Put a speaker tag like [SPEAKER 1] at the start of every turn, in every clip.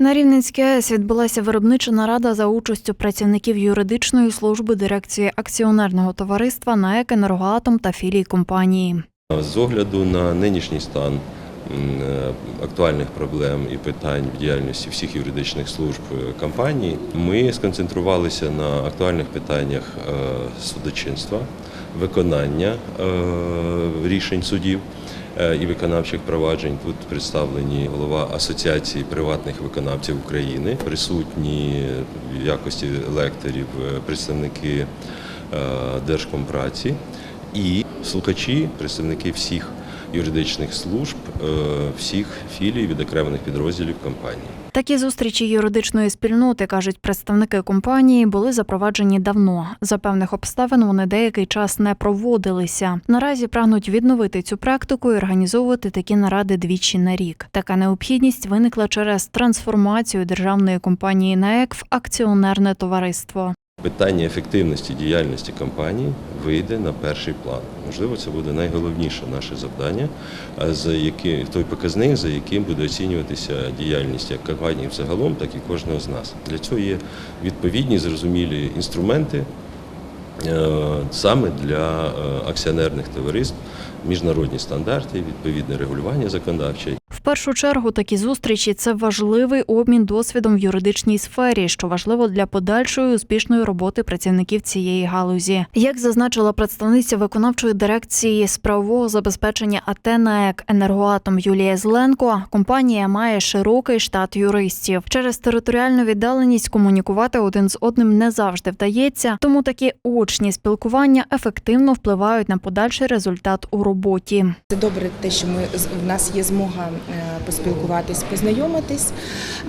[SPEAKER 1] На Рівненській АЕС відбулася виробнича нарада за участю працівників юридичної служби дирекції акціонерного товариства НАЕК «Енергоатом» та філій компанії.
[SPEAKER 2] З огляду на нинішній стан е, актуальних проблем і питань в діяльності всіх юридичних служб е, компанії, ми сконцентрувалися на актуальних питаннях е, судочинства, виконання рішень судів і виконавчих проваджень. Тут представлені голова Асоціації приватних виконавців України, присутні в якості лекторів е, представники е, Держкомпраці і слухачі, представники всіх юридичних служб, е, всіх філій відокремлених підрозділів компанії.
[SPEAKER 1] Такі зустрічі юридичної спільноти, кажуть представники компанії, були запроваджені давно. За певних обставин вони деякий час не проводилися. Наразі прагнуть відновити цю практику і організовувати такі наради двічі на рік. Така необхідність виникла через трансформацію державної компанії НАЕК в акціонерне товариство.
[SPEAKER 2] Питання ефективності діяльності компанії вийде на перший план. Можливо, це буде найголовніше наше завдання, за які той показник, за яким буде оцінюватися діяльність як компанії взагалом, так і кожного з нас. Для цього є відповідні зрозумілі інструменти е, саме для е, акціонерних товариств, міжнародні стандарти, відповідне регулювання законодавче
[SPEAKER 1] першу чергу такі зустрічі це важливий обмін досвідом в юридичній сфері, що важливо для подальшої успішної роботи працівників цієї галузі. Як зазначила представниця виконавчої дирекції з правового забезпечення АТ «НАЕК Енергоатом Юлія Зеленко, компанія має широкий штат юристів. Через територіальну віддаленість комунікувати один з одним не завжди вдається, тому такі очні спілкування ефективно впливають на подальший результат у роботі.
[SPEAKER 3] Це добре, те, що ми в нас є змога поспілкуватись, познайомитись,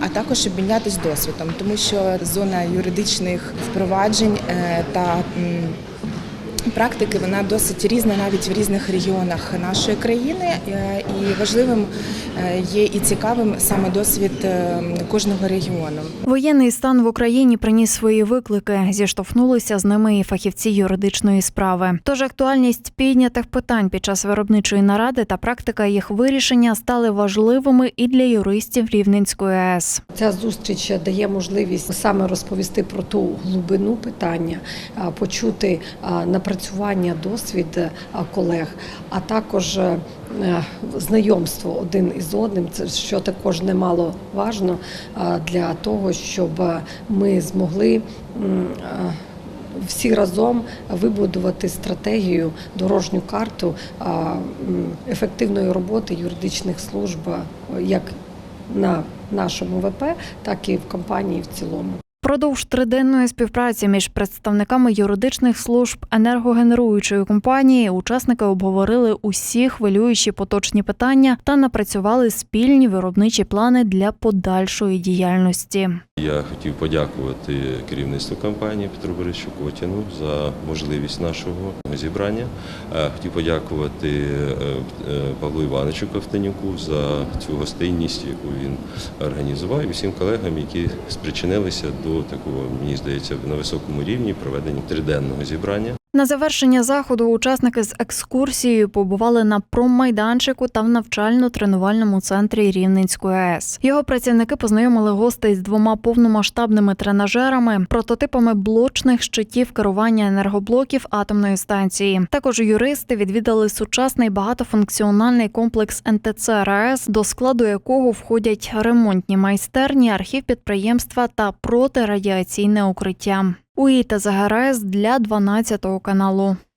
[SPEAKER 3] а також обмінятись досвідом, тому що зона юридичних впроваджень е, та практики вона досить різна навіть в різних регіонах нашої країни. е, І важливим е, є і цікавим саме досвід е, кожного регіону.
[SPEAKER 1] Воєнний стан в Україні приніс свої виклики. Зіштовхнулися з ними і фахівці юридичної справи. Тож актуальність піднятих питань під час виробничої наради та практика їх вирішення стали важливими і для юристів Рівненської АЕС.
[SPEAKER 4] Ця зустріч дає можливість саме розповісти про ту глибину питання, почути а, напрацювання, досвід колег, а також е, знайомство один із одним, що також немало важно для того, щоб ми змогли. Всі разом вибудувати стратегію, дорожню карту ефективної роботи юридичних служб як на нашому ВП, так і в компанії в цілому.
[SPEAKER 1] Продовж триденної співпраці між представниками юридичних служб енергогенеруючої компанії учасники обговорили усі хвилюючі поточні питання та напрацювали спільні виробничі плани для подальшої діяльності.
[SPEAKER 2] Я хотів подякувати керівництву компанії Петру Борисовичу Котіну за можливість нашого зібрання. Е, Хотів подякувати е, е, Павлу Івановичу Ковтанюку за цю гостинність, яку він організував, і всім колегам, які спричинилися до такого, мені здається, на високому рівні проведення триденного зібрання.
[SPEAKER 1] На завершення заходу учасники з екскурсією побували на промайданчику та в навчально-тренувальному центрі Рівненської АЕС. Його працівники познайомили гостей з двома повномасштабними тренажерами, прототипами блочних щитів керування енергоблоків атомної станції. Також юристи відвідали сучасний багатофункціональний комплекс НТЦ РАЕС, до складу якого входять ремонтні майстерні, архів підприємства та протирадіаційне укриття. УІ Загарес для 12 каналу.